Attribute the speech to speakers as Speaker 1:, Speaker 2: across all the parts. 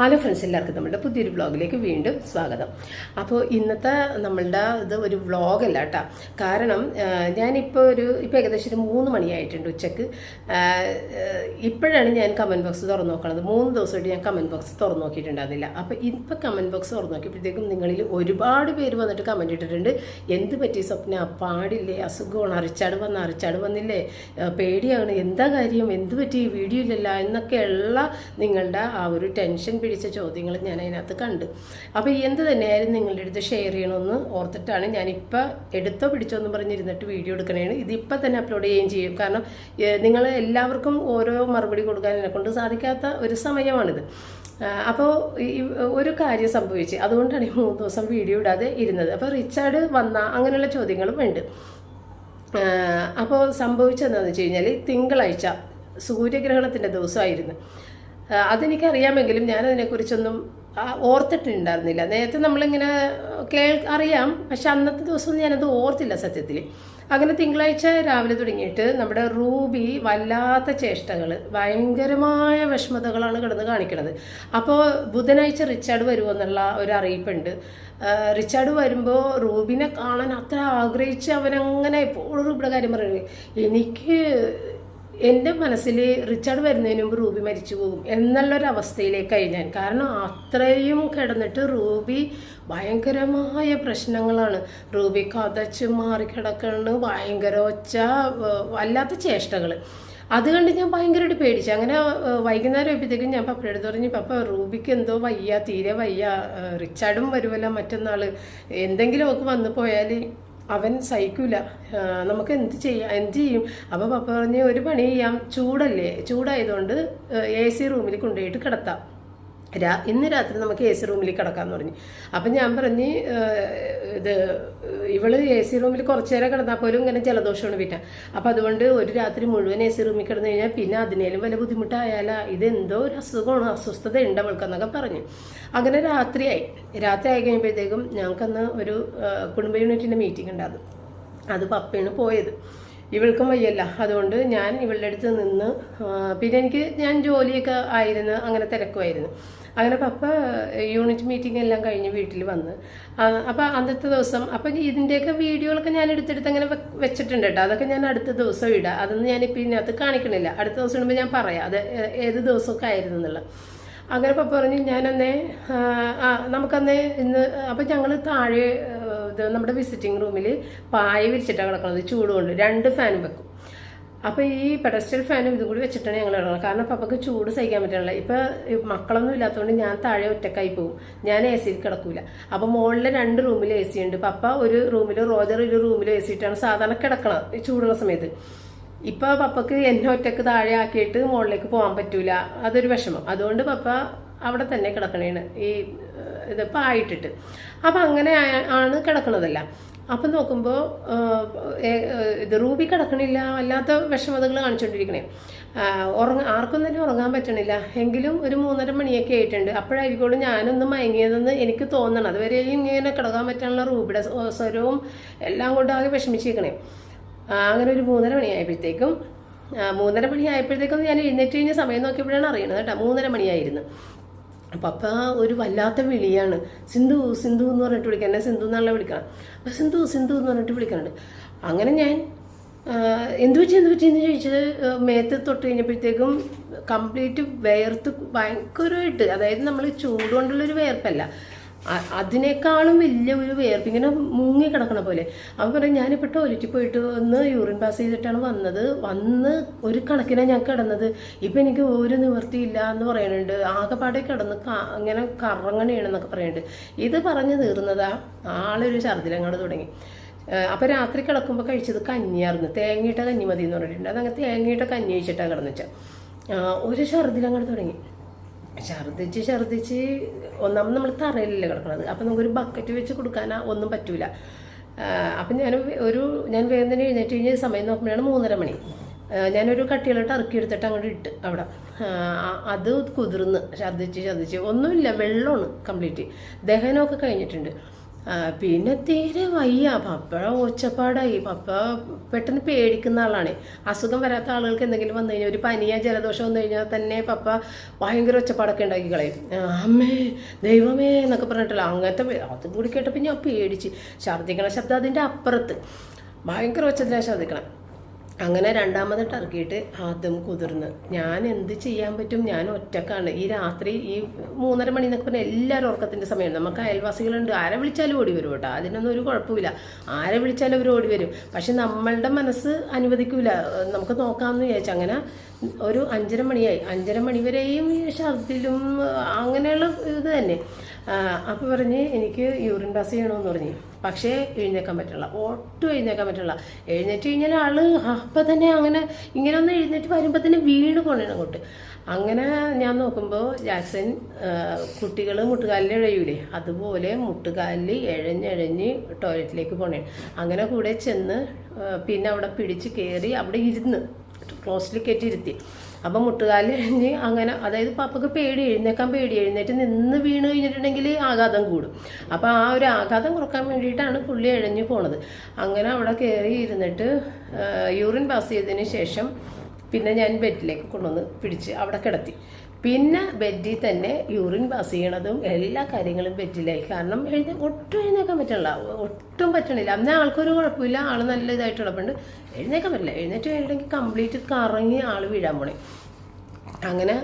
Speaker 1: Hello friends എല്ലാവർക്കും നമ്മുടെ പുതിയൊരു വ്ളോഗിലേക്ക് വീണ്ടും സ്വാഗതം. അപ്പോൾ ഇന്നത്തെ നമ്മളുടെ ഇത് ഒരു വ്ളോഗല്ല കേട്ടോ. കാരണം ഞാനിപ്പോൾ ഒരു ഇപ്പോൾ ഏകദേശം ഒരു മൂന്ന് മണിയായിട്ടുണ്ട് ഉച്ചയ്ക്ക്. ഇപ്പോഴാണ് ഞാൻ കമന്റ് ബോക്സ് തുറന്നു നോക്കണത്. മൂന്ന് ദിവസമായിട്ട് ഞാൻ കമന്റ് ബോക്സ് തുറന്നു നോക്കിയിട്ടുണ്ടായിരുന്നില്ല. അപ്പോൾ ഇപ്പോൾ കമന്റ് ബോക്സ് തുറന്നു നോക്കിയപ്പോഴത്തേക്കും നിങ്ങളിൽ ഒരുപാട് പേര് വന്നിട്ട് കമന്റ് ഇട്ടിട്ടുണ്ട്. എന്ത് പറ്റി സ്വപ്ന? പാടില്ലേ? അസുഖമാണ്? അറിച്ചാട് വന്ന് അറിച്ചാട് വന്നില്ലേ? പേടിയാണ്? എന്താ കാര്യം? എന്ത് പറ്റി? വീഡിയോ ഇല്ലല്ല? എന്നൊക്കെയുള്ള നിങ്ങളുടെ ആ ഒരു ടെൻഷൻ പിടിച്ച ചോദ്യങ്ങൾ ഞാൻ അതിനകത്ത് കണ്ട്. അപ്പോൾ എന്ത് തന്നെയായാലും നിങ്ങളുടെ അടുത്ത് ഷെയർ ചെയ്യണമെന്ന് ഓർത്തിട്ടാണ് ഞാനിപ്പോൾ എടുത്തോ പിടിച്ചോ എന്ന് പറഞ്ഞിരുന്നിട്ട് വീഡിയോ എടുക്കണേണ്. ഇതിപ്പോൾ തന്നെ അപ്ലോഡ് ചെയ്യുകയും ചെയ്യും. കാരണം നിങ്ങൾ എല്ലാവർക്കും ഓരോ മറുപടി കൊടുക്കാൻ എന്നെ കൊണ്ട് സാധിക്കാത്ത ഒരു സമയമാണിത്. അപ്പോൾ ഒരു കാര്യം സംഭവിച്ചു. അതുകൊണ്ടാണ് ഈ മൂന്ന് ദിവസം വീഡിയോ ഇടാതെ ഇരുന്നത്. അപ്പോൾ റിച്ചാർഡ് വന്ന അങ്ങനെയുള്ള ചോദ്യങ്ങളും ഉണ്ട്. അപ്പോൾ സംഭവിച്ചതെന്നു വെച്ച് കഴിഞ്ഞാൽ തിങ്കളാഴ്ച സൂര്യഗ്രഹണത്തിന്റെ ദിവസമായിരുന്നു. അതെനിക്കറിയാമെങ്കിലും ഞാനതിനെക്കുറിച്ചൊന്നും ഓർത്തിട്ടുണ്ടായിരുന്നില്ല. നേരത്തെ നമ്മളിങ്ങനെ കേൾ അറിയാം. പക്ഷെ അന്നത്തെ ദിവസം ഞാനത് ഓർത്തില്ല സത്യത്തിൽ. അങ്ങനെ തിങ്കളാഴ്ച രാവിലെ തുടങ്ങിയിട്ട് നമ്മുടെ റൂബി വല്ലാത്ത ചേഷ്ടകൾ ഭയങ്കരമായ വിഷമതകളാണ് കിടന്ന് കാണിക്കുന്നത് അപ്പോൾ ബുധനാഴ്ച റിച്ചാർഡ് വരുമെന്നുള്ള ഒരു അറിയിപ്പുണ്ട്. റിച്ചാർഡ് വരുമ്പോൾ റൂബിനെ കാണാൻ അത്ര ആഗ്രഹിച്ച് അവനങ്ങനെ എപ്പോഴും റൂബിയുടെ കാര്യം പറയുന്നത് എനിക്ക് എന്റെ മനസ്സിൽ റിച്ചാർഡ് വരുന്നതിന് മുമ്പ് റൂബി മരിച്ചു പോകും എന്നുള്ളൊരവസ്ഥയിലേക്കായി ഞാൻ. കാരണം അത്രയും കിടന്നിട്ട് റൂബി ഭയങ്കരമായ പ്രശ്നങ്ങളാണ്. റൂബി കതച്ച് മാറിക്കിടക്കുന്നു ഭയങ്കര ഒച്ച വല്ലാത്ത ചേഷ്ടകൾ അത് കണ്ട് ഞാൻ ഭയങ്കരമായിട്ട് പേടിച്ചു. അങ്ങനെ വൈകുന്നേരം ആയപ്പോഴത്തേക്കും ഞാൻ പപ്പയുടെ അടുത്ത് പറഞ്ഞു പപ്പ റൂബിക്ക് എന്തോ വയ്യ തീരെ വയ്യ. റിച്ചാർഡും വരുമല്ലോ മറ്റന്നാൾ എന്തെങ്കിലും ഒക്കെ വന്നു പോയാൽ അവൻ സഹിക്കൂല. നമുക്ക് എന്ത് ചെയ്യാം എന്ത് ചെയ്യും? അപ്പോൾ പപ്പ പറഞ്ഞ് ഒരു പണി ചെയ്യാം. ചൂടല്ലേ? ചൂടായതുകൊണ്ട് എ സി റൂമിൽ കൊണ്ടുപോയിട്ട് കിടത്താം. രാ ഇന്ന് രാത്രി നമുക്ക് എ സി റൂമിൽ കിടക്കാമെന്ന് പറഞ്ഞു. അപ്പം ഞാൻ പറഞ്ഞ് ഇത് ഇവൾ എ സി റൂമിൽ കുറച്ചു നേരം കിടന്നാൽ പോലും ഇങ്ങനെ ജലദോഷമാണ് വിറ്റ അപ്പം അതുകൊണ്ട് ഒരു രാത്രി മുഴുവൻ എ സി റൂമിൽ കിടന്നു കഴിഞ്ഞാൽ പിന്നെ അതിനേലും വല്ല ബുദ്ധിമുട്ടായാലാ. ഇതെന്തോ ഒരു അസുഖമാണ് അസ്വസ്ഥത ഉണ്ട് അവൾക്കെന്നൊക്കെ പറഞ്ഞു. അങ്ങനെ രാത്രിയായി. രാത്രി ആയി കഴിയുമ്പോഴത്തേക്കും ഞങ്ങൾക്കന്ന് ഒരു കുടുംബ യൂണിറ്റിന്റെ മീറ്റിംഗ് ഉണ്ടായിരുന്നു അത്. പപ്പയാണ് പോയത്. ഇവൾക്കും വയ്യല്ല. അതുകൊണ്ട് ഞാൻ ഇവളുടെ അടുത്ത് നിന്ന് പിന്നെ എനിക്ക് ഞാൻ ജോലിയൊക്കെ ആയിരുന്നു അങ്ങനെ തിരക്കുമായിരുന്നു. അങ്ങനെ പപ്പ യൂണിറ്റ് മീറ്റിംഗ് എല്ലാം കഴിഞ്ഞ് വീട്ടിൽ വന്ന്. അപ്പോൾ അപ്പം അന്നത്തെ ദിവസം അപ്പം ഇതിന്റെയൊക്കെ വീഡിയോകളൊക്കെ ഞാൻ എടുത്തെടുത്ത് അങ്ങനെ വെച്ചിട്ടുണ്ട് കേട്ടോ. അതൊക്കെ ഞാൻ അടുത്ത ദിവസം ഇടാം. അതൊന്നും ഞാനിപ്പോൾ ഇതിനകത്ത് കാണിക്കണില്ല. അടുത്ത ദിവസം ഇടുമ്പോൾ ഞാൻ പറയാം. അത് ഏത് ദിവസമൊക്കെ ആയിരുന്നു എന്നുള്ളത്. അങ്ങനെ പപ്പ പറഞ്ഞു ഞാനന്നേ ആ, നമുക്കന്നേ ഇന്ന് അപ്പം ഞങ്ങൾ താഴെ നമ്മുടെ വിസിറ്റിംഗ് റൂമിൽ പായ വിരിച്ചിട്ടാണ് കിടക്കുന്നത് ചൂട് കൊണ്ട്. രണ്ട് ഫാനും വെക്കും. അപ്പോൾ ഈ പെഡസ്റ്റൽ ഫാനും ഇതും കൂടി വെച്ചിട്ടാണ് ഞങ്ങൾ ഇടണം കാരണം പപ്പക്ക് ചൂട് സഹിക്കാൻ പറ്റണില്ല. ഇപ്പോൾ മക്കളൊന്നും ഇല്ലാത്തതുകൊണ്ട് ഞാൻ താഴെ ഒറ്റക്കായി പോകും ഞാൻ എ സിയിൽ കിടക്കൂല. അപ്പോൾ മോളിലെ രണ്ട് റൂമിൽ എ സി ഉണ്ട്. പപ്പ ഒരു റൂമിൽ റോജർ ഒരു റൂമിൽ എ സി ഇട്ടാണ് സാധാരണ കിടക്കണം ഈ ചൂടുള്ള സമയത്ത്. ഇപ്പൊ പപ്പക്ക് എന്നെ ഒറ്റയ്ക്ക് താഴെ ആക്കിയിട്ട് മുകളിലേക്ക് പോകാൻ പറ്റൂല. അതൊരു വിഷമം. അതുകൊണ്ട് പപ്പ അവിടെ തന്നെ കിടക്കണേണ്. ഈ ഇതിപ്പോ ആയിട്ടിട്ട്. അപ്പൊ അങ്ങനെ ആണ് കിടക്കണതല്ല. അപ്പൊ നോക്കുമ്പോൾ ഇത് റൂബി കിടക്കണില്ല അല്ലാത്ത വിഷമതകൾ കാണിച്ചുകൊണ്ടിരിക്കണേ ഉറങ്ങ ആർക്കും തന്നെ ഉറങ്ങാൻ പറ്റണില്ല. എങ്കിലും ഒരു മൂന്നര മണിയൊക്കെ ആയിട്ടുണ്ട്. അപ്പോഴായിരിക്കും ഞാനൊന്ന് മയങ്ങിയതെന്ന് എനിക്ക് തോന്നണം. അതുവരെയും ഇങ്ങനെ കിടക്കാൻ പറ്റാനുള്ള റൂബിയുടെ സ്വരവും എല്ലാം കൊണ്ട് ആകെ വിഷമിച്ചിരിക്കണേ. അങ്ങനെ ഒരു മൂന്നര മണിയായപ്പോഴത്തേക്കും മൂന്നര മണിയായപ്പോഴത്തേക്കും ഞാൻ എഴുന്നേറ്റ് കഴിഞ്ഞ സമയം നോക്കിയപ്പോഴാണ് അറിയണത് കേട്ടോ. മൂന്നര മണിയായിരുന്നു. അപ്പം ഒരു വല്ലാത്ത വിളിയാണ്. സിന്ധു സിന്ധു എന്ന് പറഞ്ഞിട്ട് വിളിക്കുക എന്നെ സിന്ധു എന്നാണല്ലോ വിളിക്കണം. അപ്പം സിന്ധു സിന്ധു എന്ന് പറഞ്ഞിട്ട് വിളിക്കുന്നുണ്ട് അങ്ങനെ ഞാൻ എന്ത് പറ്റി എന്ത് പറ്റി എന്ന് ചോദിച്ചത് മേത്ത് തൊട്ട് കഴിഞ്ഞപ്പോഴത്തേക്കും കംപ്ലീറ്റ് വേർത്ത് ഭയങ്കരമായിട്ട് അതായത് നമ്മൾ ചൂടുകൊണ്ടുള്ളൊരു വേർപ്പല്ല. അതിനേക്കാളും വലിയ ഒരു വേർപ്പ് ഇങ്ങനെ മുങ്ങി കിടക്കണ പോലെ. അവൻ പറയും ഞാനിപ്പോൾ ടോയ്ലറ്റിൽ പോയിട്ട് ഒന്ന് യൂറിൻ പാസ് ചെയ്തിട്ടാണ് വന്നത്. വന്ന് ഒരു കണക്കിനാണ് ഞാൻ കിടന്നത്. ഇപ്പം എനിക്ക് ഒരു നിവൃത്തിയില്ല എന്ന് പറയുന്നുണ്ട് ആകെപ്പാടെ കിടന്ന് ഇങ്ങനെ കറങ്ങണേണെന്നൊക്കെ പറയുന്നുണ്ട് ഇത് പറഞ്ഞു തീർന്നതാ ആളൊരു ഛർദിലങ്ങോട് തുടങ്ങി. അപ്പോൾ രാത്രി കിടക്കുമ്പോൾ കഴിച്ചത് കഞ്ഞിയായിരുന്നു. തേങ്ങയിട്ട കഞ്ഞി മതി എന്ന് പറഞ്ഞിട്ടുണ്ട്. അതങ്ങനെ തേങ്ങയിട്ട കഞ്ഞി കഴിച്ചിട്ടാണ് കിടന്നിട്ട് ഒരു ഛർദിലങ്ങോട് തുടങ്ങി. ഛർദ്ദിച്ച് ഛർദ്ദിച്ച് ഒന്നാമത് നമ്മൾ തറയിലല്ലേ കിടക്കണത്. അപ്പം നമുക്കൊരു ബക്കറ്റ് വെച്ച് കൊടുക്കാനാ ഒന്നും പറ്റൂല. അപ്പം ഞാൻ ഒരു ഞാൻ വേഗം തന്നെ എഴുന്നേറ്റ് കഴിഞ്ഞ സമയം നോക്കുമ്പോഴാണ് മൂന്നര മണി. ഞാനൊരു കട്ടിയിലോട്ട് ഇറക്കി എടുത്തിട്ട് അങ്ങോട്ട് ഇട്ട് അവിടെ. അത് കുതിർന്ന്. ഛർദ്ദിച്ച് ഛർദ്ദിച്ച്. ഒന്നുമില്ല വെള്ളമാണ് കംപ്ലീറ്റ്. ദഹനമൊക്കെ കഴിഞ്ഞിട്ടുണ്ട്. പിന്നെ തീരെ വയ്യ. പപ്പ ഒച്ചപ്പാടായി. പപ്പ പെട്ടെന്ന് പേടിക്കുന്ന ആളാണ്. അസുഖം വരാത്ത ആളുകൾക്ക് എന്തെങ്കിലും വന്നു കഴിഞ്ഞാൽ ഒരു പനിയ ജലദോഷം വന്നു കഴിഞ്ഞാൽ തന്നെ പപ്പ ഭയങ്കര ഒച്ചപ്പാടൊക്കെ ഉണ്ടാക്കി കളയും. അമ്മേ ദൈവമേ എന്നൊക്കെ പറഞ്ഞിട്ടല്ലോ. അങ്ങനത്തെ അതും കൂടി കേട്ടപ്പോൾ ഞാൻ പേടിച്ച്. ഛർദ്ദിക്കണ ശബ്ദം അതിന്റെ അപ്പുറത്ത്. ഭയങ്കര ഒച്ചത്തിലാണ് ഛർദ്ദിക്കണം. അങ്ങനെ രണ്ടാമത് ടർക്കിയിട്ട് അതും കുതിർന്ന്. ഞാൻ എന്ത് ചെയ്യാൻ പറ്റും? ഞാൻ ഒറ്റക്കാണ്. ഈ രാത്രി ഈ മൂന്നര മണി എന്നൊക്കെ പറഞ്ഞാൽ എല്ലാവരും ഉറക്കത്തിന്റെ സമയമാണ്. നമുക്ക് അയൽവാസികളുണ്ട്. ആരെ വിളിച്ചാലും ഓടി വരും കേട്ടോ. അതിനൊന്നും ഒരു കുഴപ്പമില്ല. ആരെ വിളിച്ചാലും അവർ ഓടി വരും. പക്ഷെ നമ്മളുടെ മനസ്സ് അനുവദിക്കില്ല നമുക്ക് നോക്കാമെന്ന് വിചാരിച്ചു അങ്ങനെ ഒരു അഞ്ചര മണിയായി. അഞ്ചര മണി വരെയും ഈ ഛർദിലും അങ്ങനെയുള്ള ഇത് തന്നെ. അപ്പോൾ പറഞ്ഞ് എനിക്ക് യൂറിൻ പാസ് ചെയ്യണമെന്ന് പറഞ്ഞു. പക്ഷേ എഴുന്നേക്കാൻ പറ്റില്ല ഒട്ടും എഴുന്നേക്കാൻ പറ്റില്ല എഴുന്നേറ്റ് കഴിഞ്ഞാൽ ആൾ അപ്പം തന്നെ അങ്ങനെ ഇങ്ങനെ ഒന്ന് എഴുന്നേറ്റ് വരുമ്പോൾ തന്നെ വീണ് കൊണ്ടേണം അങ്ങോട്ട്. അങ്ങനെ ഞാൻ നോക്കുമ്പോൾ ജാക്സൺ കുട്ടികൾ മുട്ടുകാലിൽ എഴയൂലേ? അതുപോലെ മുട്ടുകാലിൽ എഴഞ്ഞെഴഞ്ഞ് ടോയ്ലറ്റിലേക്ക് പോണേ അങ്ങനെ കൂടെ ചെന്ന് പിന്നെ അവിടെ പിടിച്ച് കയറി അവിടെ ഇരുന്ന് ക്ലോസിൽ കയറ്റിയിരുത്തി അപ്പം മുട്ടുകാലിൽ എഴുതി അങ്ങനെ അതായത് പാപ്പക്ക് പേടി എഴുന്നേക്കാൻ പേടി എഴുന്നേറ്റ് നിന്ന് വീണ് കഴിഞ്ഞിട്ടുണ്ടെങ്കിൽ ആഘാതം കൂടും. അപ്പോൾ ആ ഒരു ആഘാതം കുറയ്ക്കാൻ വേണ്ടിയിട്ടാണ് പുള്ളി എഴഞ്ഞു പോണത്. അങ്ങനെ അവിടെ കയറി ഇരുന്നിട്ട് യൂറിൻ പാസ് ചെയ്തതിന് ശേഷം പിന്നെ ഞാൻ ബെഡിലേക്ക് കൊണ്ടുവന്ന് പിടിച്ച് അവിടെ കിടത്തി. പിന്നെ ബെഡിൽ തന്നെ യൂറിൻ പാസ് ചെയ്യണതും എല്ലാ കാര്യങ്ങളും ബെഡിലായി. കാരണം എഴുതി ഒട്ടും എഴുന്നേക്കാൻ പറ്റില്ല ഒട്ടും പറ്റണില്ല. അന്നേ ആൾക്കൊരു കുഴപ്പമില്ല. ആൾ നല്ല ഇതായിട്ട് കിടപ്പുണ്ട് എഴുന്നേക്കാൻ പറ്റില്ല. എഴുന്നേറ്റ് എഴുതി കംപ്ലീറ്റ് കറങ്ങി ആൾ വീഴാൻ പോണേ. അങ്ങനെ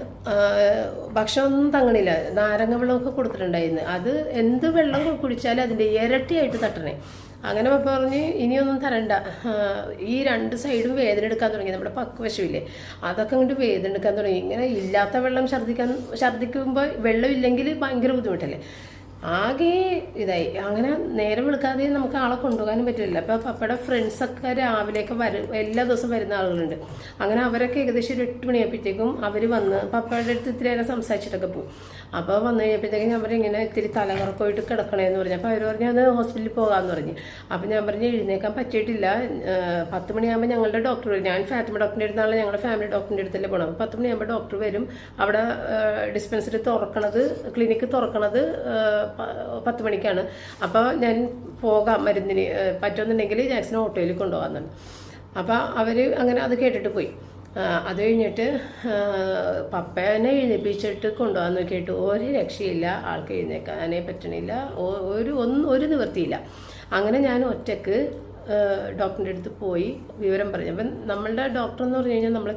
Speaker 1: ഭക്ഷണമൊന്നും തങ്ങണില്ല. നാരങ്ങ വെള്ളമൊക്കെ കൊടുത്തിട്ടുണ്ടായിരുന്നു. അത് എന്ത് വെള്ളം കുടിച്ചാലും അതിന്റെ ഇരട്ടിയായിട്ട് തട്ടണേ. അങ്ങനെ പപ്പ പറഞ്ഞ് ഇനിയൊന്നും തരണ്ട. ഈ രണ്ട് സൈഡും വേദന എടുക്കാൻ തുടങ്ങി. നമ്മുടെ പക്വശമില്ലേ അതൊക്കെ അങ്ങോട്ട് വേദന എടുക്കാൻ തുടങ്ങി. ഇങ്ങനെ ഇല്ലാത്ത വെള്ളം ഛർദ്ദിക്കാൻ ഛർദ്ദിക്കുമ്പോൾ വെള്ളം ഇല്ലെങ്കിൽ ഭയങ്കര ബുദ്ധിമുട്ടല്ലേ? ആകെ ഇതായി. അങ്ങനെ നേരെ വിളിക്കാതെ നമുക്ക് ആളെ കൊണ്ടുപോകാനും പറ്റില്ല അപ്പോൾ പപ്പയുടെ ഫ്രണ്ട്സൊക്കെ രാവിലെയൊക്കെ വരും എല്ലാ ദിവസവും വരുന്ന ആളുകളുണ്ട്. അങ്ങനെ അവരൊക്കെ ഏകദേശം ഒരു എട്ട് മണിയായപ്പോഴത്തേക്കും അവർ വന്ന് പപ്പയുടെ അടുത്ത് ഇത്തിരി നേരം സംസാരിച്ചിട്ടൊക്കെ പോകും അപ്പോൾ വന്നു കഴിഞ്ഞപ്പോഴത്തേക്കും ഞാൻ പറഞ്ഞു ഇങ്ങനെ ഇത്തിരി തലകറക്കമായിട്ട് കിടക്കണേന്ന് പറഞ്ഞു. അപ്പോൾ അവർ പറഞ്ഞു അത് ഹോസ്പിറ്റലിൽ പോകാമെന്ന് പറഞ്ഞു. അപ്പോൾ ഞാൻ പറഞ്ഞു എഴുന്നേക്കാൻ പറ്റിയിട്ടില്ല. പത്ത് മണിയാകുമ്പോൾ ഞങ്ങളുടെ ഡോക്ടർ വരും. ഞാൻ ഫാത്തിമ ഡോക്ടറിന്റെ അടുത്താണ് ഞങ്ങളുടെ ഫാമിലി ഡോക്ടറിന്റെ അടുത്തല്ലേ പോകണം അപ്പോൾ പത്ത് മണിയാകുമ്പോൾ ഡോക്ടർ വരും. അവിടെ ഡിസ്പെൻസറി തുറക്കണത് ക്ലിനിക്ക് തുറക്കണത് പത്ത് മണിക്കാണ്. അപ്പോൾ ഞാൻ പോകാം മരുന്നിന് പറ്റുമെന്നുണ്ടെങ്കിൽ ജാക്സിനെ ഓട്ടോയിൽ കൊണ്ടുപോകാമെന്നാണ്. അപ്പോൾ അവർ അങ്ങനെ അത് കേട്ടിട്ട് പോയി. അത് കഴിഞ്ഞിട്ട് പപ്പേനെ എഴുന്നേപ്പിച്ചിട്ട് കൊണ്ടുപോകാൻ നോക്കിയിട്ട് ഒരു രക്ഷയില്ല ആൾക്ക് എഴുന്നേക്കാനേ പറ്റണില്ല ഒരു ഒന്നും ഒരു നിവൃത്തിയില്ല. അങ്ങനെ ഞാൻ ഒറ്റയ്ക്ക് ഡോക്ടറിന്റെ അടുത്ത് പോയി വിവരം പറഞ്ഞു. അപ്പം നമ്മളുടെ ഡോക്ടർ എന്ന് പറഞ്ഞു കഴിഞ്ഞാൽ നമ്മൾ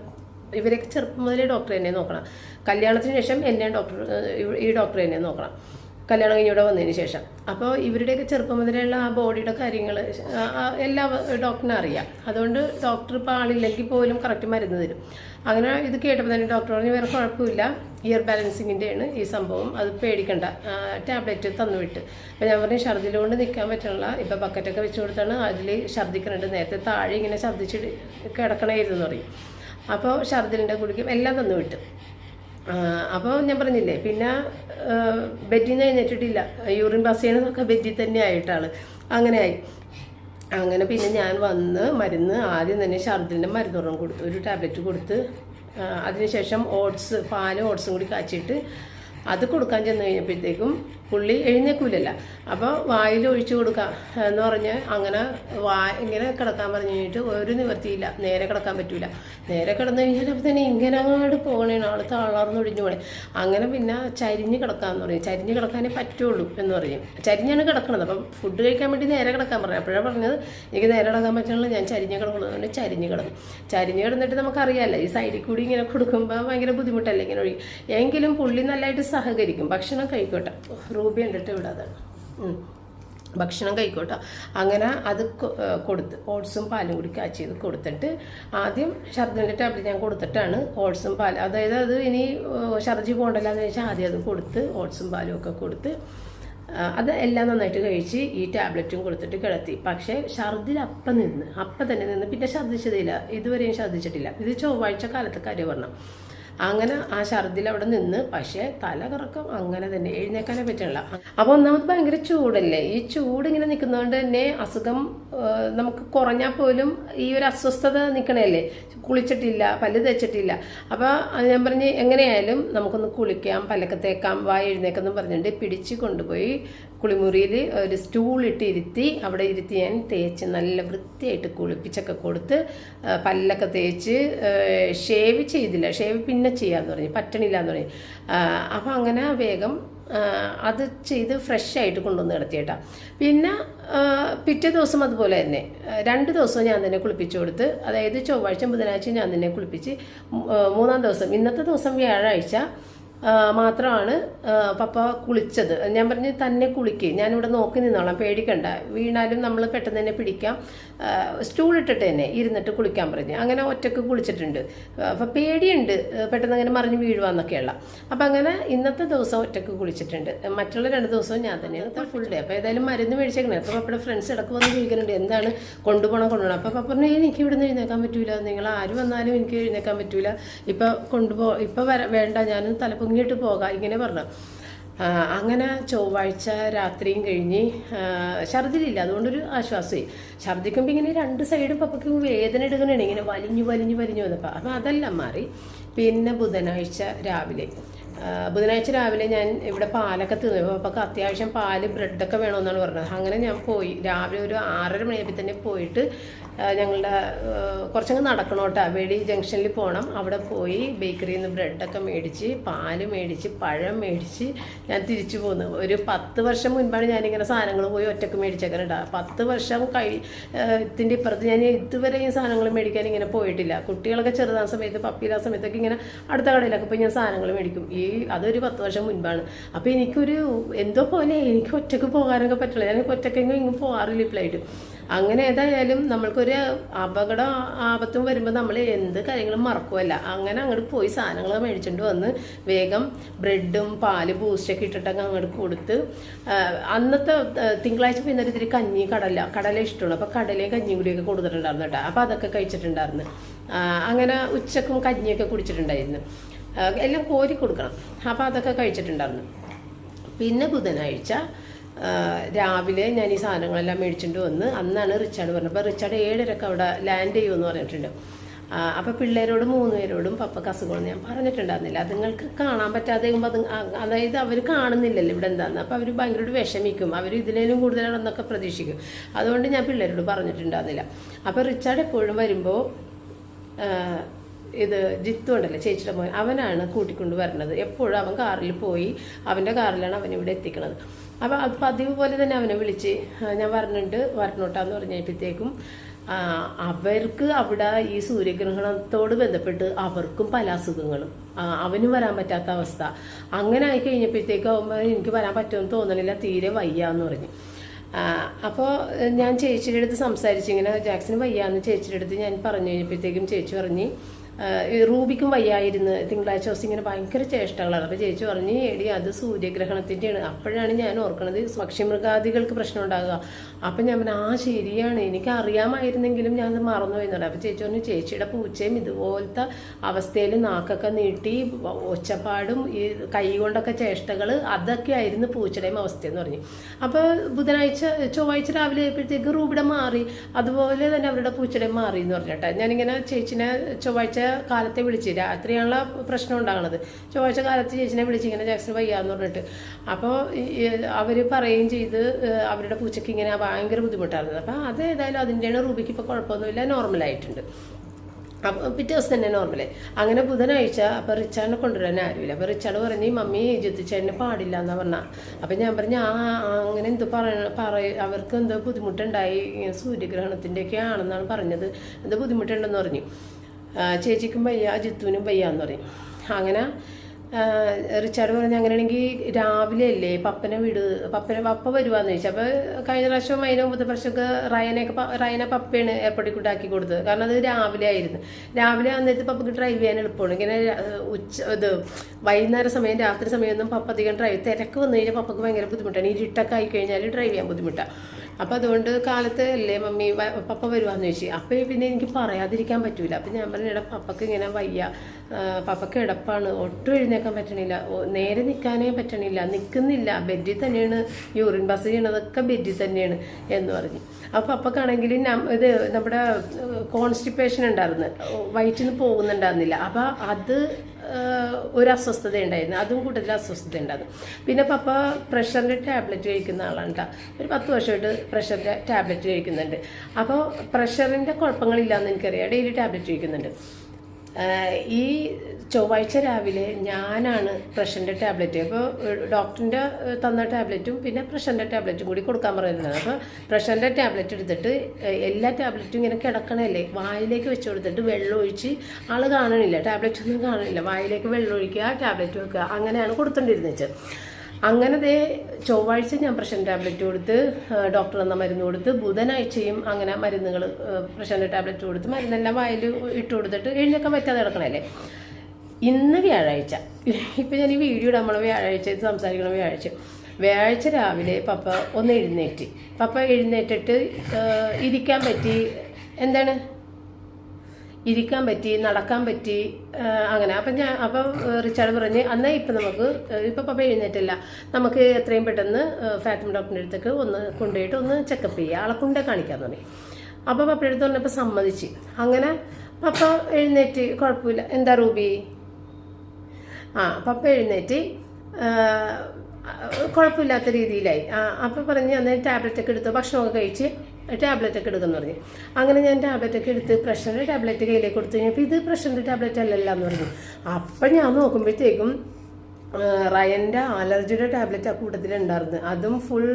Speaker 1: ഇവരൊക്കെ ചെറുപ്പം മുതലേ ഡോക്ടർ തന്നെ നോക്കണം. കല്യാണത്തിന് ശേഷം എന്നെ ഡോക്ടർ ഈ ഡോക്ടർ തന്നെ നോക്കണം. കല്യാണം കഴിഞ്ഞ് ഇവിടെ വന്നതിന് ശേഷം. അപ്പോൾ ഇവരുടെയൊക്കെ ചെറുപ്പം മുതലുള്ള ആ ബോഡിയുടെ കാര്യങ്ങൾ എല്ലാ ഡോക്ടറിനും അറിയാം. അതുകൊണ്ട് ഡോക്ടർ ഇപ്പോൾ ആളില്ലെങ്കിൽ പോലും കറക്റ്റ് മരുന്ന് തരും. അങ്ങനെ ഇത് കേട്ടപ്പോൾ തന്നെ ഡോക്ടർ പറഞ്ഞു വേറെ കുഴപ്പമില്ല. ഇയർ ബാലൻസിങ്ങിന്റെയാണ് ഈ സംഭവം. അത് പേടിക്കണ്ട. ടാബ്ലറ്റ് തന്നുവിട്ട്. അപ്പോൾ ഞാൻ പറഞ്ഞു ഛർദിൽ കൊണ്ട് നിൽക്കാൻ പറ്റണില്ല ഇപ്പോൾ ബക്കറ്റൊക്കെ വെച്ച് കൊടുത്താണ് അതിൽ ഛർദ്ദിക്കുന്നുണ്ട് നേരത്തെ താഴെ ഇങ്ങനെ ഛർദ്ദിച്ച് കിടക്കണമായിരുന്നു പറയും. അപ്പോൾ ഛർദിലിന്റെ കുടിക്കും എല്ലാം തന്നു വിട്ടു അപ്പോൾ ഞാൻ പറഞ്ഞില്ലേ പിന്നെ ബെറ്റിൽ നിന്ന് യൂറിൻ പാസ് ചെയ്യണമെന്നൊക്കെ ബെറ്റിൽ തന്നെ ആയിട്ടാണ്. അങ്ങനെ ആയി അങ്ങനെ പിന്നെ ഞാൻ വന്ന് മരുന്ന് ആദ്യം തന്നെ ഛർദിലിന്റെ മരുന്നൊരെണ്ണം കൊടുത്തു ഒരു ടാബ്ലറ്റ് കൊടുത്ത് അതിനുശേഷം ഓട്സ് പാലും ഓട്സും കൂടി കാച്ചിട്ട് അത് കൊടുക്കാൻ ചെന്ന് കഴിഞ്ഞപ്പോഴത്തേക്കും പുള്ളി എഴുന്നേക്കൂലല്ല. അപ്പോൾ വായിൽ ഒഴിച്ചു കൊടുക്കുക എന്ന് പറഞ്ഞ് അങ്ങനെ വാ ഇങ്ങനെ കിടക്കാൻ പറഞ്ഞു കഴിഞ്ഞിട്ട് ഒരു നിവർത്തിയില്ല നേരെ കിടക്കാൻ പറ്റൂല. നേരെ കിടന്നു കഴിഞ്ഞാൽ അപ്പോൾ തന്നെ ഇങ്ങനെ അങ്ങോട്ട് പോകണേ ആൾ തളർന്നൊടിഞ്ഞു പോണേ. അങ്ങനെ പിന്നെ ചരിഞ്ഞ് കിടക്കാമെന്ന് പറഞ്ഞു ചരിഞ്ഞ് കിടക്കാനേ പറ്റുള്ളൂ എന്ന് പറഞ്ഞു ചരിഞ്ഞാണ് കിടക്കണത്. അപ്പം ഫുഡ് കഴിക്കാൻ വേണ്ടി നേരെ കിടക്കാൻ പറഞ്ഞു അപ്പോഴാണ് പറഞ്ഞത് എനിക്ക് നേരെ കിടക്കാൻ പറ്റണില്ല ഞാൻ ചരിഞ്ഞ് കിടക്കുന്നത് കൊണ്ട് ചരിഞ്ഞ് കിടന്നു. ചരിഞ്ഞ് കിടന്നിട്ട് നമുക്കറിയാമല്ലോ ഈ സൈഡിൽ കൂടി ഇങ്ങനെ കൊടുക്കുമ്പോൾ ഭയങ്കര ബുദ്ധിമുട്ടല്ലേ ഇങ്ങനെ ഒഴി എങ്കിലും പുള്ളി നല്ലതായിട്ട് സഹകരിക്കും. ഭക്ഷണം കഴിക്കോട്ടെ. റൂബി ഉണ്ടിട്ട് ഇവിടെ അതാണ് ഭക്ഷണം കഴിക്കോട്ടോ. അങ്ങനെ അത് കൊടുത്ത് ഓട്സും പാലും കൂടി കാച്ചി ചെയ്ത് കൊടുത്തിട്ട് ആദ്യം ഛർദിന്റെ ടാബ്ലറ്റ് ഞാൻ കൊടുത്തിട്ടാണ് ഓട്സും പാലും. അതായത് അത് ഇനി ഛർദി പോകണ്ടല്ലോ എന്ന് വെച്ചാൽ ആദ്യം അത് കൊടുത്ത് ഓട്സും പാലും ഒക്കെ കൊടുത്ത് അത് എല്ലാം നന്നായിട്ട് കഴിച്ച് ഈ ടാബ്ലറ്റും കൊടുത്തിട്ട് കിടത്തി. പക്ഷേ ഛർദിൽ അപ്പം നിന്ന് അപ്പം തന്നെ നിന്ന് പിന്നെ ഛർദ്ദിച്ചതില്ല ഇതുവരെയും ഛർദ്ദിച്ചിട്ടില്ല ഇത് ചൊവ്വാഴ്ച കാലത്തെ കാര്യം പറഞ്ഞു. അങ്ങനെ ആ ഛർദിൽ അവിടെ നിന്ന് പക്ഷേ തല കറക്കം അങ്ങനെ തന്നെ എഴുന്നേക്കാനേ പറ്റുള്ള. അപ്പോൾ ഒന്നാമത് ഭയങ്കര ചൂടല്ലേ? ഈ ചൂട് ഇങ്ങനെ നിൽക്കുന്നതുകൊണ്ട് തന്നെ അസുഖം നമുക്ക് കുറഞ്ഞാൽ പോലും ഈ ഒരു അസ്വസ്ഥത നിൽക്കണല്ലേ കുളിച്ചിട്ടില്ല പല്ല് തേച്ചിട്ടില്ല. അപ്പോൾ ഞാൻ പറഞ്ഞ് എങ്ങനെയായാലും നമുക്കൊന്ന് കുളിക്കാം പല്ലൊക്കെ തേക്കാം വായ എഴുന്നേക്കെന്നും പറഞ്ഞിട്ട് പിടിച്ച് കൊണ്ടുപോയി കുളിമുറിയിൽ ഒരു സ്റ്റൂളിട്ട് ഇരുത്തി അവിടെ ഇരുത്തി ഞാൻ തേച്ച് നല്ല വൃത്തിയായിട്ട് കുളിപ്പിച്ചൊക്കെ കൊടുത്ത് പല്ലൊക്കെ തേച്ച് ഷേവ് ചെയ്തില്ല. ഷേവ് പിന്നെ ചെയ്യാന്ന് പറഞ്ഞു പറ്റണില്ല എന്ന് പറഞ്ഞു അപ്പോൾ അങ്ങനെ വേഗം അത് ചെയ്ത് ഫ്രഷ് ആയിട്ട് കൊണ്ടുവന്ന് കിടത്തിയേട്ടാ പിന്നെ പിറ്റേ ദിവസം അതുപോലെ തന്നെ രണ്ട് ദിവസവും ഞാൻ തന്നെ കുളിപ്പിച്ചു കൊടുത്ത് അതായത് ചൊവ്വാഴ്ച ബുധനാഴ്ച ഞാൻ തന്നെ കുളിപ്പിച്ച് മൂന്നാം ദിവസം ഇന്നത്തെ ദിവസം വ്യാഴാഴ്ച മാത്രമാണ് പപ്പ കുളിച്ചത്. ഞാൻ പറഞ്ഞ് തന്നെ കുളിക്ക്. ഞാനിവിടെ നോക്കി നിന്നോളാം പേടിക്കണ്ട. വീണാലും നമ്മൾ പെട്ടെന്ന് തന്നെ പിടിക്കാം. സ്റ്റൂൾ ഇട്ടിട്ട് തന്നെ ഇരുന്നിട്ട് കുളിക്കാൻ പറഞ്ഞു. അങ്ങനെ ഒറ്റയ്ക്ക് കുളിച്ചിട്ടുണ്ട്. അപ്പോൾ പേടിയുണ്ട്. പെട്ടെന്ന് അങ്ങനെ മറിഞ്ഞ് വീഴുവാന്നൊക്കെയുള്ള. അപ്പം അങ്ങനെ ഇന്നത്തെ ദിവസം ഒറ്റയ്ക്ക് കുളിച്ചിട്ടുണ്ട്. മറ്റുള്ള രണ്ട് ദിവസവും ഞാൻ തന്നെയാണ് ഫുൾ ഡേ അപ്പോൾ ഏതായാലും മരുന്ന് മേടിച്ചേക്കണേ. അപ്പോൾ പപ്പയുടെ ഫ്രണ്ട്സ് ഇടയ്ക്ക് വന്ന് ചോദിക്കുന്നുണ്ട് എന്താണ് കൊണ്ടുപോകണം കൊണ്ടുപോകണം അപ്പോൾ പപ്പ പറഞ്ഞു എനിക്ക് ഇവിടുന്ന് എഴുന്നേക്കാൻ പറ്റൂല. നിങ്ങൾ ആര് വന്നാലും എനിക്ക് എഴുന്നേക്കാൻ പറ്റൂല. ഇപ്പോൾ കൊണ്ടുപോ ഇപ്പം വേണ്ട. ഞാൻ തല പൊങ്ങിയിട്ട് പോകാം. ഇങ്ങനെ പറഞ്ഞു. അങ്ങനെ ചൊവ്വാഴ്ച രാത്രിയും കഴിഞ്ഞ് ഛർദിലില്ല. അതുകൊണ്ടൊരു ആശ്വാസമായി. ഛർദിക്കുമ്പോൾ ഇങ്ങനെ രണ്ട് സൈഡും പപ്പയ്ക്ക് വേദന എടുക്കണേ ഇങ്ങനെ വലിഞ്ഞു വലിഞ്ഞു വലിഞ്ഞു വന്നപ്പോൾ അപ്പം അതെല്ലാം മാറി. പിന്നെ ബുധനാഴ്ച രാവിലെ ബുധനാഴ്ച രാവിലെ ഞാൻ ഇവിടെ പാലൊക്കെ തിന്നു. അപ്പോൾ അത്യാവശ്യം പാൽ ബ്രെഡൊക്കെ വേണമെന്നാണ് പറഞ്ഞത്. അങ്ങനെ ഞാൻ പോയി. രാവിലെ ഒരു ആറര മണിയായപ്പോൾ തന്നെ പോയിട്ട് ഞങ്ങളുടെ കുറച്ചങ്ങ് നടക്കണം കേട്ടോ വെളി ജംഗ്ഷനിൽ പോകണം അവിടെ പോയി ബേക്കറിയിൽ നിന്ന് ബ്രെഡൊക്കെ മേടിച്ച് പാൽ മേടിച്ച് പഴം മേടിച്ച് ഞാൻ തിരിച്ചു പോന്നു. ഒരു പത്ത് വർഷം മുൻപാണ് ഞാനിങ്ങനെ സാധനങ്ങൾ പോയി ഒറ്റയ്ക്ക് മേടിച്ചേക്കാനുണ്ട് പത്ത് വർഷം കൈ ഇതിന്റെ ഇപ്പുറത്ത് ഞാൻ ഇതുവരെ ഈ സാധനങ്ങൾ മേടിക്കാൻ ഇങ്ങനെ പോയിട്ടില്ല. കുട്ടികളൊക്കെ ചെറുതാ സമയത്ത് പപ്പിയിലാ സമയത്തൊക്കെ ഇങ്ങനെ അടുത്ത കടയിലൊക്കെ പോയി ഞാൻ സാധനങ്ങൾ മേടിക്കും. അതൊരു പത്ത് വർഷം മുൻപാണ്. അപ്പോൾ എനിക്കൊരു എന്തോ പോലെ എനിക്ക് ഒറ്റയ്ക്ക് പോകാനൊക്കെ പറ്റില്ല. ഞാൻ ഒറ്റക്കെങ്കിലും ഇങ്ങനെ പോകാറില്ല ഇപ്പോഴായിട്ട് അങ്ങനെ ഏതായാലും നമ്മൾക്കൊരു അപകടം ആപത്തും വരുമ്പോൾ നമ്മൾ എന്ത് കാര്യങ്ങളും മറക്കുമല്ല അങ്ങനെ അങ്ങോട്ട് പോയി സാധനങ്ങൾ മേടിച്ചുകൊണ്ട് വന്ന് വേഗം ബ്രെഡും പാൽ ബൂസ്റ്റൊക്കെ ഇട്ടിട്ടൊക്കെ അങ്ങോട്ട് കൊടുത്ത് അന്നത്തെ തിങ്കളാഴ്ച പിന്നെ ഇത്തിരി കഞ്ഞി കടല കടല ഇഷ്ടമാണ്. അപ്പോൾ കടലയും കഞ്ഞിയും കൂടിയൊക്കെ കൊടുത്തിട്ടുണ്ടായിരുന്നു കേട്ടോ. അപ്പോൾ അതൊക്കെ കഴിച്ചിട്ടുണ്ടായിരുന്നു. അങ്ങനെ ഉച്ചക്കും കഞ്ഞിയൊക്കെ കുടിച്ചിട്ടുണ്ടായിരുന്നു. എല്ലാം കോരി കൊടുക്കണം. അപ്പോൾ അതൊക്കെ കഴിച്ചിട്ടുണ്ടായിരുന്നു. പിന്നെ ബുധനാഴ്ച രാവിലെ ഞാൻ ഈ സാധനങ്ങളെല്ലാം മേടിച്ചിട്ട് വന്ന് അന്നാണ് റിച്ചാർഡ് പറഞ്ഞത്. അപ്പോൾ റിച്ചാർഡ് ഏഴരക്ക് അവിടെ ലാൻഡ് ചെയ്യുമെന്ന് പറഞ്ഞിട്ടുണ്ട്. അപ്പോൾ പിള്ളേരോടും മൂന്ന് പേരോടും പപ്പക്ക് അസുഖമെന്ന് ഞാൻ പറഞ്ഞിട്ടുണ്ടായിരുന്നില്ല. അതുങ്ങൾക്ക് കാണാൻ പറ്റാതെ അത് അതായത് അവർ കാണുന്നില്ലല്ലോ ഇവിടെ എന്താണെന്ന് അപ്പോൾ അവർ ഭയങ്കരമായിട്ട് വിഷമിക്കും. അവർ ഇതിലേലും കൂടുതലാണെന്നൊക്കെ പ്രതീക്ഷിക്കും. അതുകൊണ്ട് ഞാൻ പിള്ളേരോട് പറഞ്ഞിട്ടുണ്ടായിരുന്നില്ല. അപ്പോൾ റിച്ചാർഡ് എപ്പോഴും വരുമ്പോൾ ഇത് ജിത്തു ഉണ്ടല്ലോ ചേച്ചിയുടെ മോൻ അവനാണ് കൂട്ടിക്കൊണ്ട് വരണത്. എപ്പോഴും അവൻ കാറിൽ പോയി അവന്റെ കാറിലാണ് അവൻ ഇവിടെ എത്തിക്കണത്. അപ്പോൾ അത് പതിവ് പോലെ തന്നെ അവനെ വിളിച്ച് ഞാൻ പറഞ്ഞിട്ടുണ്ട് വരണോട്ടാന്ന് പറഞ്ഞപ്പോഴത്തേക്കും അവർക്ക് അവിടെ ഈ സൂര്യഗ്രഹണത്തോട് ബന്ധപ്പെട്ട് അവർക്കും പല അസുഖങ്ങളും. അവനും വരാൻ പറ്റാത്ത അവസ്ഥ. അങ്ങനെ ആയി കഴിഞ്ഞപ്പോഴത്തേക്കും എനിക്ക് വരാൻ പറ്റുമെന്ന് തോന്നണില്ല തീരെ വയ്യ എന്ന് പറഞ്ഞു അപ്പോൾ ഞാൻ ചേച്ചിയുടെ അടുത്ത് സംസാരിച്ചിങ്ങനെ ജാക്സന് വയ്യാന്ന് ചേച്ചിയുടെ അടുത്ത് ഞാൻ പറഞ്ഞു കഴിഞ്ഞപ്പോഴത്തേക്കും ചേച്ചി പറഞ്ഞ് റൂബിക്കും വയ്യായിരുന്നു. തിങ്കളാഴ്ച ദിവസം ഇങ്ങനെ ഭയങ്കര ചേഷ്ടകളാണ്. അപ്പോൾ ചേച്ചി പറഞ്ഞു എടി അത് സൂര്യഗ്രഹണത്തിന്റെയാണ് അപ്പോഴാണ് ഞാൻ ഓർക്കണത് പക്ഷിമൃഗാദികൾക്ക് പ്രശ്നം ഉണ്ടാകുക അപ്പം ഞാൻ പറഞ്ഞു ആ ശരിയാണ്. എനിക്ക് അറിയാമായിരുന്നെങ്കിലും ഞാൻ അത് മറന്നു എന്നുണ്ട് അപ്പോൾ ചേച്ചി പറഞ്ഞു ചേച്ചിയുടെ പൂച്ചയും ഇതുപോലത്തെ അവസ്ഥയിൽ നാക്കൊക്കെ നീട്ടി ഒച്ചപ്പാടും ഈ കൈ കൊണ്ടൊക്കെ ചേഷ്ടകൾ അതൊക്കെ ആയിരുന്നു പൂച്ചയുടെയും അവസ്ഥയെന്ന് പറഞ്ഞു. അപ്പോൾ ബുധനാഴ്ച ചൊവ്വാഴ്ച രാവിലെ ആയപ്പോഴത്തേക്ക് റൂബിടെ മാറി അതുപോലെ തന്നെ അവരുടെ പൂച്ചയുടെയും മാറി എന്ന് പറഞ്ഞിട്ട് ഞാനിങ്ങനെ ചേച്ചിനെ ചൊവ്വാഴ്ച കാലത്തെ വിളിച്ച് രാത്രിയാണുള്ള പ്രശ്നം ഉണ്ടാകുന്നത് ചൊവ്വാഴ്ച കാലത്ത് ചേച്ചിനെ വിളിച്ച് ഇങ്ങനെ ജാക്സൺ വയ്യാന്ന് പറഞ്ഞിട്ട്. അപ്പോൾ അവർ പറയുകയും ചെയ്ത് അവരുടെ പൂച്ചയ്ക്ക് ഇങ്ങനെ ഭയങ്കര ബുദ്ധിമുട്ടായിരുന്നു. അപ്പോൾ അത് ഏതായാലും അതിന്റെയാണ് റൂബിക്ക് ഇപ്പോൾ കുഴപ്പമൊന്നുമില്ല നോർമലായിട്ടുണ്ട്. അപ്പോൾ പിറ്റേ ദിവസം തന്നെ നോർമലേ. അങ്ങനെ ബുധനാഴ്ച അപ്പോൾ റിച്ചാർഡിനെ കൊണ്ടുവരാൻ ആരുമില്ല. അപ്പോൾ റിച്ചാർഡ് പറഞ്ഞ് മമ്മി ജിത്തിച്ചേട്ടന് പാടില്ല എന്നാ പറഞ്ഞാൽ അപ്പം ഞാൻ പറഞ്ഞു ആ അങ്ങനെ എന്തോ പറയ പറയ അവർക്ക് എന്തോ ബുദ്ധിമുട്ടുണ്ടായി സൂര്യഗ്രഹണത്തിന്റെയൊക്കെ ആണെന്നാണ് പറഞ്ഞത്. എന്തോ ബുദ്ധിമുട്ടുണ്ടെന്ന് പറഞ്ഞു. ചേച്ചിക്കും വയ്യ ജിത്തുവിനും വയ്യ എന്ന് പറയും. അങ്ങനെ റിച്ചാർഡ് പറഞ്ഞ അങ്ങനെയാണെങ്കിൽ രാവിലെ അല്ലേ പപ്പനെ വിട് പപ്പനെ പപ്പ വരുവാന്ന് ചോദിച്ചു. അപ്പോൾ കഴിഞ്ഞ പ്രാവശ്യം അതിന് മുമ്പത്തെ പ്രാവശ്യമൊക്കെ റയനെയൊക്കെ പ- റയനെ പപ്പയാണ് കൊണ്ടാക്കി കൊടുത്തത്. കാരണം അത് രാവിലെ ആയിരുന്നു. രാവിലെ അന്നേരത്ത് പപ്പക്ക് ഡ്രൈവ് ചെയ്യാൻ എളുപ്പമാണ്. ഇങ്ങനെ ഉച്ച ഇത് വൈകുന്നേര സമയം രാത്രി സമയമൊന്നും പപ്പ അധികം ഡ്രൈവ് തിരക്ക് വന്നു കഴിഞ്ഞാൽ പപ്പക്ക് ഭയങ്കര ബുദ്ധിമുട്ടാണ്. ഇരുട്ടൊക്കെ ആയി കഴിഞ്ഞാൽ ഡ്രൈവ് ചെയ്യാൻ ബുദ്ധിമുട്ടാണ് അപ്പം അതുകൊണ്ട് കാലത്ത് അല്ലേ മമ്മി പപ്പ വരുവാന്ന് ചോദിച്ചു. അപ്പം പിന്നെ എനിക്ക് പറയാതിരിക്കാൻ പറ്റൂല. അപ്പം ഞാൻ പറഞ്ഞു ഇട പപ്പക്ക് ഇങ്ങനെ വയ്യ. പപ്പക്ക് കിടപ്പാണ് ഒട്ടും എഴുന്നേക്കാൻ പറ്റണില്ല. നേരെ നിൽക്കാനേ പറ്റണില്ല. നിൽക്കുന്നില്ല ബെഡിൽ തന്നെയാണ്. യൂറിൻ പാസ് ചെയ്യണതൊക്കെ ബെഡിൽ തന്നെയാണ് എന്ന് പറഞ്ഞു. അപ്പോൾ പപ്പക്കാണെങ്കിൽ ഇത് നമ്മുടെ കോൺസ്റ്റിപ്പേഷൻ ഉണ്ടായിരുന്നു. വയറ്റിൽ നിന്ന് പോകുന്നുണ്ടായിരുന്നില്ല. അപ്പോൾ അത് ഒരു അസ്വസ്ഥത ഉണ്ടായിരുന്നു. അതും കൂടുതൽ അസ്വസ്ഥത ഉണ്ടായിരുന്നു. പിന്നെ പപ്പ പ്രഷറിന്റെ ടാബ്ലറ്റ് കഴിക്കുന്ന ആളാണ് കേട്ടോ ഒരു പത്ത് വർഷമായിട്ട് പ്രഷറിന്റെ ടാബ്ലറ്റ് കഴിക്കുന്നുണ്ട്. അപ്പോൾ പ്രഷറിന്റെ കുഴപ്പങ്ങളില്ലാന്ന് എനിക്കറിയാം. ഡെയിലി ടാബ്ലറ്റ് കഴിക്കുന്നുണ്ട്. ഈ ചൊവ്വാഴ്ച രാവിലെ ഞാനാണ് പ്രഷറിന്റെ ടാബ്ലറ്റ്. അപ്പോൾ ഡോക്ടറിന്റെ തന്ന ടാബ്ലറ്റും പിന്നെ പ്രഷറിന്റെ ടാബ്ലറ്റും കൂടി കൊടുക്കാൻ പറയുന്നത് അപ്പോൾ പ്രഷറിന്റെ ടാബ്ലറ്റ് എടുത്തിട്ട് എല്ലാ ടാബ്ലറ്റും ഇങ്ങനെ കിടക്കണല്ലേ വായിലേക്ക് വെച്ച് കൊടുത്തിട്ട് വെള്ളം ഒഴിച്ച് ആൾ കാണണില്ല. ടാബ്ലറ്റ് ഒന്നും കാണണില്ല. വായിലേക്ക് വെള്ളം ഒഴിക്കുക ടാബ്ലറ്റ് വെക്കുക. അങ്ങനെയാണ് കൊടുത്തോണ്ടിരുന്നത് അങ്ങനെ ദേ ചൊവ്വാഴ്ച ഞാൻ പ്രഷർ ടാബ്ലറ്റ് കൊടുത്ത് ഡോക്ടർ തന്ന മരുന്ന് കൊടുത്ത് ബുധനാഴ്ചയും അങ്ങനെ മരുന്നുകൾ പ്രഷറിന്റെ ടാബ്ലറ്റ് കൊടുത്ത് മരുന്നെല്ലാം വായിൽ ഇട്ട് കൊടുത്തിട്ട് എഴുന്നേക്കാൻ പറ്റാതെ കിടക്കണല്ലേ? ഇന്ന് വ്യാഴാഴ്ച. ഇപ്പം ഞാൻ ഈ വീഡിയോ നമ്മൾ വ്യാഴാഴ്ച സംസാരിക്കണം വ്യാഴാഴ്ച. വ്യാഴാഴ്ച രാവിലെ പപ്പ ഒന്ന് എഴുന്നേറ്റ്. പപ്പ എഴുന്നേറ്റിട്ട് ഇരിക്കാൻ പറ്റി എന്താണ്? ഇരിക്കാൻ പറ്റി നടക്കാൻ പറ്റി അങ്ങനെ. അപ്പം ഞാൻ അപ്പം റിച്ചാർഡ് പറഞ്ഞ് അന്നേ ഇപ്പം നമുക്ക് ഇപ്പം പപ്പ എഴുന്നേറ്റില്ല. നമുക്ക് എത്രയും പെട്ടെന്ന് ഫാത്തിമ ഡോക്ടറിന്റെ അടുത്തേക്ക് ഒന്ന് കൊണ്ടുപോയിട്ട് ഒന്ന് ചെക്കപ്പ് ചെയ്യുക ആളെ കൊണ്ടേ കാണിക്കാൻ തുടങ്ങി അപ്പം പപ്പയുടെ അടുത്ത് പറഞ്ഞപ്പോൾ സമ്മതിച്ച്. അങ്ങനെ പപ്പ എഴുന്നേറ്റ് കുഴപ്പമില്ല. എന്താ റൂബി? ആ പപ്പ എഴുന്നേറ്റ് കുഴപ്പമില്ലാത്ത രീതിയിലായി. അപ്പം പറഞ്ഞ് അന്നേരം ടാബ്ലറ്റൊക്കെ എടുത്ത് ഭക്ഷണമൊക്കെ കഴിച്ച് ടാബ്ലറ്റ് ഒക്കെ എടുക്കുന്നു പറഞ്ഞു അങ്ങനെ ഞാൻ ടാബ്ലറ്റ് ഒക്കെ എടുത്ത് പ്രഷറിന്റെ ടാബ്ലറ്റ് കയ്യിലേക്ക് കൊടുത്തു. കഴിഞ്ഞപ്പോൾ ഇത് പ്രഷറിന്റെ ടാബ്ലറ്റ് അല്ലല്ലോ എന്ന് പറഞ്ഞു. അപ്പം ഞാൻ നോക്കുമ്പോഴത്തേക്കും റയന്റെ അലർജിയുടെ ടാബ്ലറ്റ് ആ കൂട്ടത്തിൽ ഉണ്ടായിരുന്നു അതും ഫുൾ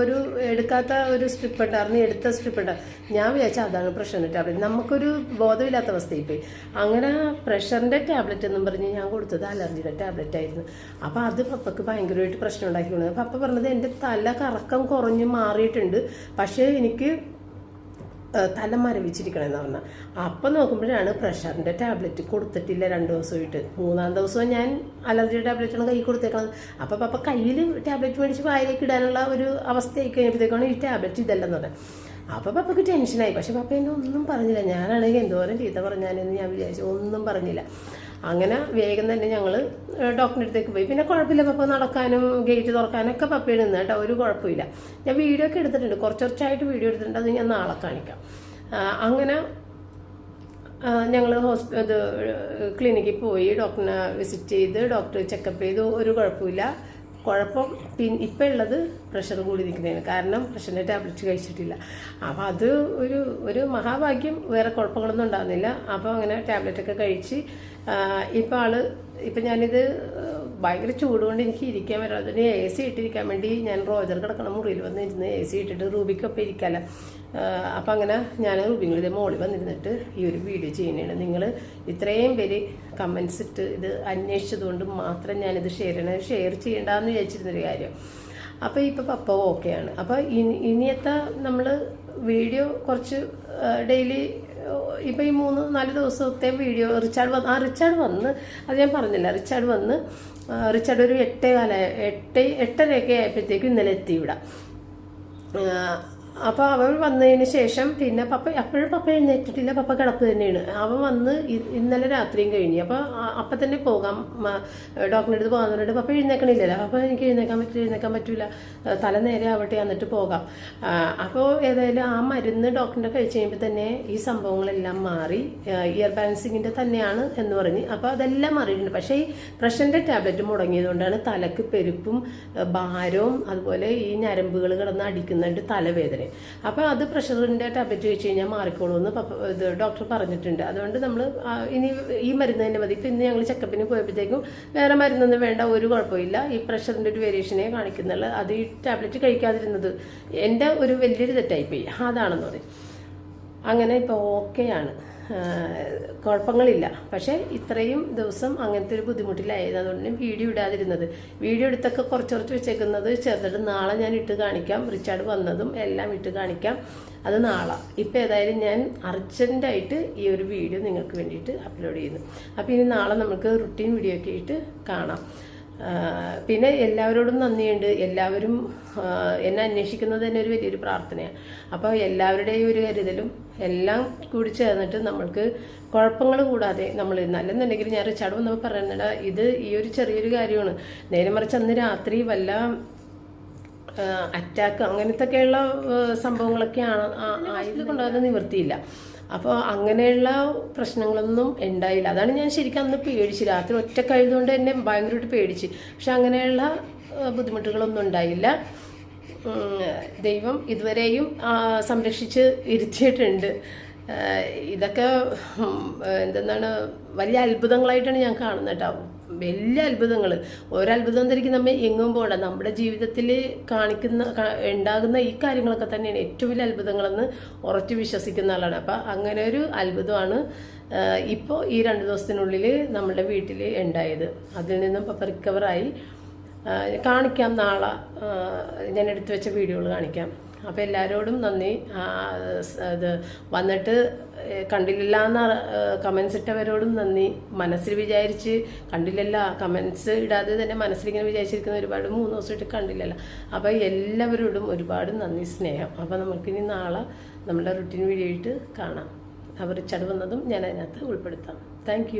Speaker 1: ഒരു എടുക്കാത്ത ഒരു സ്ട്രിപ്പ് ഉണ്ടായിരുന്നു എടുത്ത സ്ട്രിപ്പ് ഉണ്ടായിരുന്നു ഞാൻ വിചാരിച്ച അതാണ് പ്രഷറിന്റെ ടാബ്ലറ്റ് നമുക്കൊരു ബോധമില്ലാത്ത അവസ്ഥയിൽ പോയി. അങ്ങനെ പ്രഷറിന്റെ ടാബ്ലറ്റ് എന്നും പറഞ്ഞ് ഞാൻ കൊടുത്തത് അലർജിയുടെ ടാബ്ലറ്റ് ആയിരുന്നു. അപ്പോൾ അത് പപ്പയ്ക്ക് ഭയങ്കരമായിട്ട് പ്രശ്നം ഉണ്ടാക്കിക്കൊണ്ടു പപ്പ പറഞ്ഞത് എന്റെ തല കറക്കം കുറഞ്ഞ് മാറിയിട്ടുണ്ട്. പക്ഷേ എനിക്ക് തല മരവിച്ചിരിക്കണമെന്ന് പറഞ്ഞാൽ അപ്പം നോക്കുമ്പോഴാണ് പ്രഷറിന്റെ ടാബ്ലറ്റ് കൊടുത്തിട്ടില്ല രണ്ട് ദിവസമായിട്ട്. മൂന്നാം ദിവസം ഞാൻ അലർജി ടാബ്ലറ്റാണ് കൈ കൊടുത്തേക്കണത്. അപ്പം പപ്പ കയ്യിൽ ടാബ്ലറ്റ് മേടിച്ച് വായിലേക്ക് ഇടാനുള്ള ഒരു അവസ്ഥയായി കഴിഞ്ഞപ്പോഴത്തേക്കാണ് ഈ ടാബ്ലറ്റ് ഇതല്ലെന്ന് അപ്പോൾ പപ്പയ്ക്ക് ടെൻഷനായി. പക്ഷെ പപ്പ എന്നെ ഒന്നും പറഞ്ഞില്ല. ഞാനാണെങ്കിൽ എന്തോരം ചീത്ത പറഞ്ഞാലെന്ന് ഞാൻ വിചാരിച്ചു. ഒന്നും പറഞ്ഞില്ല. അങ്ങനെ വേഗം തന്നെ ഞങ്ങൾ ഡോക്ടറിന്റെ അടുത്തേക്ക് പോയി. പിന്നെ കുഴപ്പമില്ല പപ്പ. നടക്കാനും ഗേറ്റ് തുറക്കാനൊക്കെ പപ്പയിൽ നിന്ന് കേട്ടോ. ഒരു കുഴപ്പമില്ല. ഞാൻ വീഡിയോ ഒക്കെ എടുത്തിട്ടുണ്ട്. കുറച്ച് കുറച്ചായിട്ട് വീഡിയോ എടുത്തിട്ടുണ്ട്. അത് ഞാൻ നാളെ കാണിക്കാം. അങ്ങനെ ഞങ്ങൾ ഹോസ്പി ഇത് ക്ലിനിക്കിൽ പോയി. ഡോക്ടറിനെ വിസിറ്റ് ചെയ്ത് ഡോക്ടർ ചെക്കപ്പ് ചെയ്തു. ഒരു കുഴപ്പമില്ല. കുഴപ്പം പിൻ ഇപ്പം ഉള്ളത് പ്രഷർ കൂടി നിൽക്കുന്നതിന് കാരണം പ്രഷറിന്റെ ടാബ്ലറ്റ് കഴിച്ചിട്ടില്ല. അപ്പോൾ അത് ഒരു ഒരു മഹാഭാഗ്യം. വേറെ കുഴപ്പങ്ങളൊന്നും ഉണ്ടാകുന്നില്ല അപ്പോൾ അങ്ങനെ ടാബ്ലറ്റൊക്കെ കഴിച്ച് ഇപ്പം ആൾ ഇപ്പം ഞാനിത് ഭയങ്കര ചൂടുകൊണ്ട് എനിക്ക് ഇരിക്കാൻ പറ്റില്ല അതിന് എ സി ഇട്ടിരിക്കാൻ വേണ്ടി ഞാൻ റോജർ കിടക്കണ മുറിയിൽ വന്നിരുന്ന് എ സി ഇട്ടിട്ട് റൂബിക്കൊപ്പം ഇരിക്കാമല്ലോ അപ്പം അങ്ങനെ ഞാൻ റൂബിങ്ങളുടെ മോളിൽ വന്നിരുന്നിട്ട് ഈ ഒരു വീഡിയോ ചെയ്യുന്നതാണ്. നിങ്ങൾ ഇത്രയും പേര് കമൻസ് ഇട്ട് ഇത് അന്വേഷിച്ചതുകൊണ്ട് മാത്രം ഞാനിത് ഷെയർ ചെയ്യണം. ഷെയർ ചെയ്യേണ്ടെന്ന് വിചാരിച്ചിരുന്നൊരു കാര്യം. അപ്പോൾ ഇപ്പോൾ പപ്പ ഓക്കെയാണ് അപ്പോൾ ഇനി ഇനിയത്തെ നമ്മൾ വീഡിയോ കുറച്ച് ഡെയിലി ഇപ്പം ഈ മൂന്ന് നാല് ദിവസത്തെ വീഡിയോ റിച്ചാർഡ് വന്ന് ആ റിച്ചാർഡ് വന്ന് അത് ഞാൻ പറഞ്ഞില്ല റിച്ചാർഡ് വന്ന് റിച്ചാർഡ് ഒരു എട്ടേ കാല എട്ട് എട്ടരയൊക്കെ ആയപ്പോഴത്തേക്കും ഇന്നലെ എത്തി ഇവിടെ അപ്പോൾ അവൻ വന്നതിന് ശേഷം പിന്നെ പപ്പ അപ്പോഴും പപ്പ എഴുന്നേറ്റിട്ടില്ല. പപ്പ കിടപ്പ് തന്നെയാണ്. അവൻ വന്ന് ഇന്നലെ രാത്രിയും കഴിഞ്ഞു. അപ്പോൾ അപ്പം തന്നെ പോകാം. ഡോക്ടറിന്റെ അടുത്ത് പറഞ്ഞിട്ട് പപ്പ എഴുന്നേക്കണില്ലല്ലോ. അപ്പോൾ എനിക്ക് എഴുന്നേക്കാൻ പറ്റില്ല എഴുന്നേക്കാൻ പറ്റില്ല തല നേരെ ആവട്ടെ എന്നിട്ട് പോകാം. അപ്പോൾ ഏതായാലും ആ മരുന്ന് ഡോക്ടറിന്റെ കഴിച്ച് കഴിയുമ്പോൾ തന്നെ ഈ സംഭവങ്ങളെല്ലാം മാറി. ഇയർ ബാലൻസിങ്ങിന്റെ തന്നെയാണ് എന്ന് പറഞ്ഞ്. അപ്പോൾ അതെല്ലാം മാറിയിട്ടുണ്ട്. പക്ഷേ ഈ പ്രഷറിന്റെ ടാബ്ലറ്റ് മുടങ്ങിയതുകൊണ്ടാണ് തലക്ക് പെരുപ്പും ഭാരവും അതുപോലെ ഈ ഞരമ്പുകൾ കിടന്ന് അടിക്കുന്നുണ്ട് തലവേദന അപ്പോൾ അത് പ്രഷറിന്റെ ടാബ്ലറ്റ് കഴിച്ച് കഴിഞ്ഞാൽ മാറിക്കോളൂന്ന് ഇത് ഡോക്ടർ പറഞ്ഞിട്ടുണ്ട്. അതുകൊണ്ട് നമ്മൾ ഇനി ഈ മരുന്ന് തന്നെ മതി. ഇപ്പം ഇന്ന് ഞങ്ങൾ ചെക്കപ്പിന് പോയപ്പോഴത്തേക്കും വേറെ മരുന്നൊന്നും വേണ്ട ഒരു കുഴപ്പമില്ല. ഈ പ്രഷറിന്റെ ഒരു വേരിയേഷനെ കാണിക്കുന്നുള്ളൂ. അത് ഈ ടാബ്ലറ്റ് കഴിക്കാതിരുന്നത് എന്റെ ഒരു വലിയൊരു തെറ്റായിപ്പോയി. അതാണെന്ന് പറയും. അങ്ങനെ ഇപ്പോൾ ഓക്കെയാണ് കുഴപ്പങ്ങളില്ല. പക്ഷേ ഇത്രയും ദിവസം അങ്ങനത്തെ ഒരു ബുദ്ധിമുട്ടിലായത് അതുകൊണ്ട് വീഡിയോ ഇടാതിരുന്നത്. വീഡിയോ എടുത്തൊക്കെ കുറച്ച് കുറച്ച് വെച്ചേക്കുന്നത് ചെറുതായിട്ട് നാളെ ഞാൻ ഇട്ട് കാണിക്കാം. റിച്ചാർഡ് വന്നതും എല്ലാം ഇട്ട് കാണിക്കാം. അത് നാളെ. ഇപ്പം ഏതായാലും ഞാൻ അർജന്റായിട്ട് ഈ ഒരു വീഡിയോ നിങ്ങൾക്ക് വേണ്ടിയിട്ട് അപ്ലോഡ് ചെയ്യുന്നു. അപ്പോൾ ഇനി നാളെ നമുക്ക് റുട്ടീൻ വീഡിയോ ഒക്കെ ആയിട്ട് കാണാം. പിന്നെ എല്ലാവരോടും നന്ദിയുണ്ട്. എല്ലാവരും എന്നെ അന്വേഷിക്കുന്നത് തന്നെ ഒരു വലിയൊരു പ്രാർത്ഥനയാണ് അപ്പോൾ എല്ലാവരുടെയും ഒരു കരുതലും എല്ലാം കൂടി ചേർന്നിട്ട് നമ്മൾക്ക് കുഴപ്പങ്ങൾ കൂടാതെ നമ്മൾ നല്ലെന്നുണ്ടെങ്കിൽ ഞാൻ റിച്ചാർഡ് നമ്മൾ പറയുന്നത് ഇത് ഈ ഒരു ചെറിയൊരു കാര്യമാണ്. നേരെ മറിച്ച് അന്ന് രാത്രി വല്ല അറ്റാക്ക് അങ്ങനത്തെയൊക്കെയുള്ള സംഭവങ്ങളൊക്കെ സംഭവങ്ങളൊക്കെയാണ് ആയത് കൊണ്ട് അത് നിവൃത്തിയില്ല അപ്പോൾ അങ്ങനെയുള്ള പ്രശ്നങ്ങളൊന്നും ഉണ്ടായില്ല. അതാണ് ഞാൻ ശരിക്കും അന്ന് പേടിച്ച് രാത്രി ഒറ്റ കഴിഞ്ഞുകൊണ്ട് എന്നെ ഭയങ്കരമായിട്ട് പേടിച്ച്. പക്ഷെ അങ്ങനെയുള്ള ബുദ്ധിമുട്ടുകളൊന്നും ഉണ്ടായില്ല. ദൈവം ഇതുവരെയും സംരക്ഷിച്ച് ഇരുത്തിയിട്ടുണ്ട്. ഇതൊക്കെ എന്തെന്നാണ് വലിയ അത്ഭുതങ്ങളായിട്ടാണ് ഞാൻ കാണുന്നത് കേട്ടോ. വലിയ അത്ഭുതങ്ങൾ ഒരത്ഭുതം തരിക നമ്മെ എങ്ങും പോകണ്ട. നമ്മുടെ ജീവിതത്തിൽ കാണിക്കുന്ന ഉണ്ടാകുന്ന ഈ കാര്യങ്ങളൊക്കെ തന്നെയാണ് ഏറ്റവും വലിയ അത്ഭുതങ്ങളെന്ന് ഉറച്ചു വിശ്വസിക്കുന്ന ആളാണ്. അപ്പം അങ്ങനെ ഒരു അത്ഭുതമാണ് ഇപ്പോൾ ഈ രണ്ട് ദിവസത്തിനുള്ളിൽ നമ്മുടെ വീട്ടിൽ ഉണ്ടായത്. അതിൽ നിന്നും ഇപ്പം റിക്കവറായി കാണിക്കാം നാളെ. ഞാൻ എടുത്തു വെച്ച വീഡിയോകൾ കാണിക്കാം. അപ്പോൾ എല്ലാവരോടും നന്ദി. അത് വന്നിട്ട് കണ്ടില്ല എന്ന കമൻസ് ഇട്ടവരോടും നന്ദി. മനസ്സിൽ വിചാരിച്ച് കണ്ടില്ലല്ല. കമൻസ് ഇടാതെ തന്നെ മനസ്സിലിങ്ങനെ വിചാരിച്ചിരിക്കുന്ന ഒരുപാട് മൂന്ന് ദിവസമായിട്ട് കണ്ടില്ലല്ല. അപ്പോൾ എല്ലാവരോടും ഒരുപാട് നന്ദി സ്നേഹം. അപ്പോൾ നമുക്കിനി നാളെ നമ്മുടെ റുട്ടീൻ വീഡിയോ കാണാം. അവർ ചടവുന്നതും ഞാൻ അതിനകത്ത് ഉൾപ്പെടുത്താം. താങ്ക്